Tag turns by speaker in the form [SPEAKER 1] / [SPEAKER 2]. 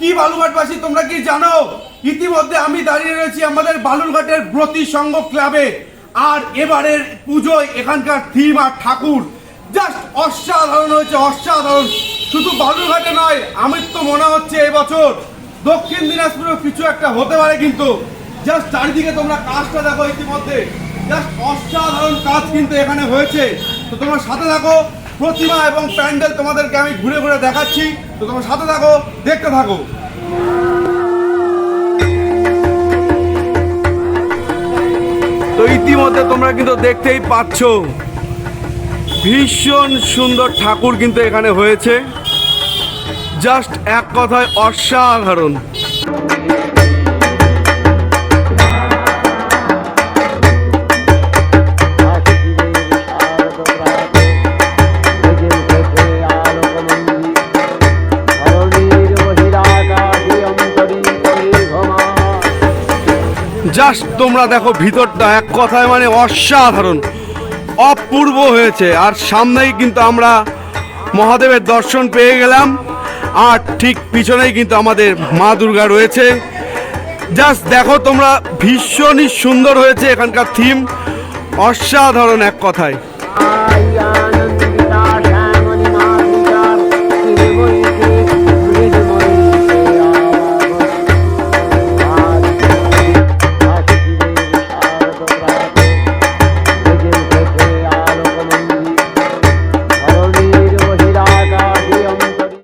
[SPEAKER 1] কি বালুঘাটবাসী তোমরা কি জানো? ইতিমধ্যে আমি দাঁড়িয়ে রয়েছি আমাদের বালুরঘাটের ব্রতী সংঘ ক্লাবে। আর এবারের পুজোয় এখানকার থিম আর ঠাকুর। জাস্ট অসাধারণ হয়েছে, অসাধারণ। শুধু বালুরঘাটে নয় আমার তো মনে হচ্ছে এবছর দক্ষিণ দিনাজপুরে কিছু একটা হতে পারে কিন্তু। জাস্ট চারিদিকে তোমরা কাজটা দেখো ইতিমধ্যে। জাস্ট অসাধারণ কাজ কিন্তু এখানে হয়েছে। তো তোমরা সাথে থাকো, প্রতিমা এবং প্যান্ডেল তোমাদেরকে আমি ঘুরে ঘুরে দেখাচ্ছি। তো তোমার সাথে থাকো, দেখতে থাকো। তো ইতিমধ্যে তোমরা কিন্তু দেখতেই পাচ্ছ, ভীষণ সুন্দর ঠাকুর কিন্তু এখানে হয়েছে। জাস্ট এক কথায় অসাধারণ। জাস্ট তোমরা দেখো ভিতরটা এক কথায় মানে অসাধারণ, অপূর্ব হয়েছে। আর সামনেই কিন্তু আমরা মহাদেবের দর্শন পেয়ে গেলাম, আর ঠিক পিছনেই কিন্তু আমাদের মা দুর্গা রয়েছে। জাস্ট দেখো তোমরা, ভীষণই সুন্দর হয়েছে এখানকার থিম অসাধারণ এক কথায়।